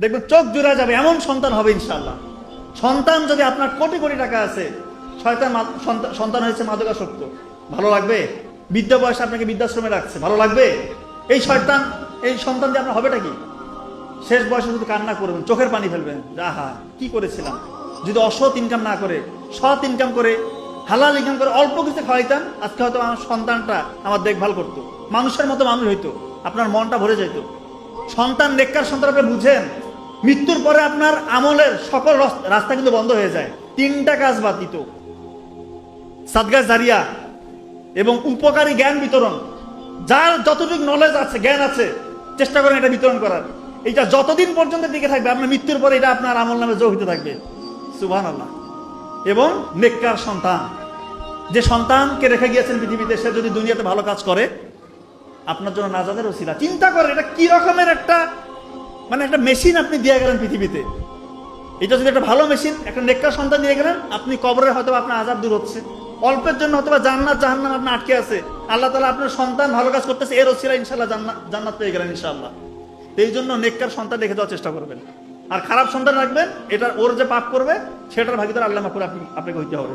দেখবেন চোখ জুড়া যাবে, এমন সন্তান হবে ইনশাল্লাহ সন্তান যদি আপনার কোটি কোটি টাকা আছে, শয়তান সন্তান- হয়েছে মাদকাসক্ত। ভালো লাগবে? বিদ্যা বয়সে আপনাকে বৃদ্ধাশ্রমে রাখছে, ভালো লাগবে? এই শয়তান, এই সন্তান দিয়ে আপনার হবেটা কি? শেষ বয়সে শুধু কান্না করবেন, চোখের পানি ফেলবেন। আহা, কি করেছিলাম? যদি অসৎ ইনকাম না করে, সৎ ইনকাম করে, হালাল ইনকাম করে অল্প কিছু খাওয়াইতাম, আজকে হয়তো আমার সন্তানটা আমার দেখভাল করতো। মানুষের মতো মানুষ হইতো, আপনার মনটা ভরে যেত সন্তান নেককার সন্তান আপনি বুঝেন? মৃত্যুর পরে আপনার আমলের সকল রাস্তা কিন্তু বন্ধ হয়ে যায়। তিনটা কাজ বাতিত। সাদগা জারিয়া এবং উপকারী জ্ঞান বিতরণ। যার যতটুকু নলেজ আছে, জ্ঞান আছে, চেষ্টা করেন এটা বিতরণ করার। এটা যতদিন পর্যন্ত টিকে থাকবে, আপনার মৃত্যুর পরে এটা আপনার আমল নামে যোগ হতে থাকবে। সুবহান আল্লাহ এবং নেককার সন্তান। যে সন্তানকে রেখে গিয়েছেন পৃথিবীতে, সে যদি দুনিয়াতে ভালো কাজ করে, আপনার জন্য নাজাদের ওসিলা। চিন্তা করেন, এটা কি রকমের একটা মানে একটা মেশিন আপনি দিয়ে গেলেন পৃথিবীতে। এটা যদি একটা ভালো মেশিন, একটা নেককার সন্তান দিয়ে গেলেন, আপনি কবরে হয়তো আপনার আজাব দূর হচ্ছে। অল্পের জন্য হয়তো জান্নাত, জাহান্নাম আপনার আটকে আছে। আল্লাহ তালা আপনার সন্তান ভালো কাজ করতেছে, এর ওসিলা ইনশাল্লাহ জান্নাত জান্নাত পেয়ে গেলেন ইনশাল্লাহ এই জন্য নেককার সন্তান রেখে দেওয়ার চেষ্টা করবেন। আর খারাপ সন্তান রাখবেন এটা ওর যে পাপ করবে, সেটার ভাগিদার আল্লাহ মাকুর আপনি, আপনাকে হইতে হবে।